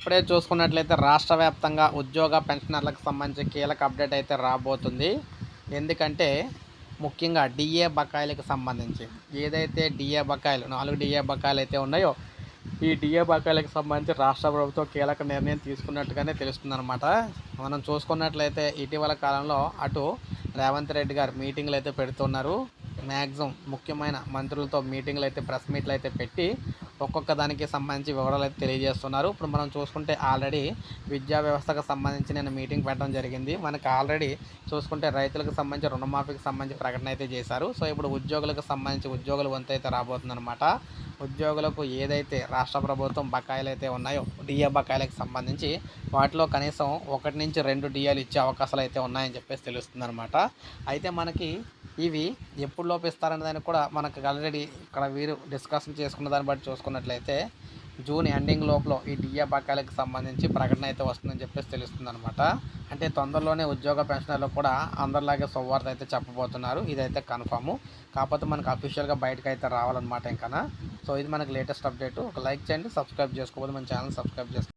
ఇప్పుడే చూసుకున్నట్లయితే రాష్ట్ర వ్యాప్తంగా ఉద్యోగ పెన్షనర్లకు సంబంధించి కీలక అప్డేట్ అయితే రాబోతుంది. ఎందుకంటే ముఖ్యంగా డిఏ బకాయిలకు సంబంధించి ఏదైతే డిఏ బకాయిలు నాలుగు డిఏ బకాయిలు అయితే ఉన్నాయో ఈ డిఏ బకాయిలకు సంబంధించి రాష్ట్ర ప్రభుత్వం కీలక నిర్ణయం తీసుకున్నట్టుగానే తెలుస్తుందన్నమాట. మనం చూసుకున్నట్లయితే ఇటీవల కాలంలో అటు రేవంత్ రెడ్డి గారు మీటింగ్లు అయితే పెడుతున్నారు. మ్యాక్సిమం ముఖ్యమైన మంత్రులతో మీటింగ్లు అయితే ప్రెస్ మీట్లు అయితే పెట్టి ఒక్కొక్క దానికి సంబంధించి వివరాలు అయితే తెలియజేస్తున్నారు. ఇప్పుడు మనం చూసుకుంటే ఆల్రెడీ విద్యా వ్యవస్థకు సంబంధించి నేను మీటింగ్ పెట్టడం జరిగింది. మనకు ఆల్రెడీ చూసుకుంటే రైతులకు సంబంధించి రుణమాఫీకి సంబంధించి ప్రకటన అయితే చేశారు. సో ఇప్పుడు ఉద్యోగులకు సంబంధించి ఉద్యోగుల వంతు అయితే రాబోతుందన్నమాట. ఉద్యోగులకు ఏదైతే రాష్ట్ర ప్రభుత్వం బకాయిలు అయితే ఉన్నాయో డిఏ బకాయిలకు సంబంధించి వాటిలో కనీసం ఒకటి నుంచి రెండు డిఏలు ఇచ్చే అవకాశాలు అయితే ఉన్నాయని చెప్పేసి తెలుస్తుందన్నమాట. అయితే మనకి ఇవి ఎప్పుడు లోపిస్తారనే దానికి కూడా మనకు ఆల్రెడీ ఇక్కడ వీరు డిస్కషన్ చేసుకున్న దాన్ని బట్టి చూసుకున్నట్లయితే జూన్ ఎండింగ్ లోపల ఈ డిఏ బకాయిలకు సంబంధించి ప్రకటన అయితే వస్తుందని చెప్పేసి తెలుస్తుంది అనమాట అంటే తొందరలోనే ఉద్యోగ పెన్షనర్లు కూడా అందరిలాగే శుభవార్త అయితే చెప్పబోతున్నారు. ఇదైతే కన్ఫాము కాకపోతే మనకు అఫీషియల్గా బయటకు అయితే రావాలన్నమాట ఇంకా సో ఇది మనకి లేటెస్ట్ అప్డేట్ ఒక లైక్ చేయండి సబ్స్క్రైబ్ చేసుకోకపోతే మన ఛానల్ సబ్స్క్రైబ్ చేసుకోండి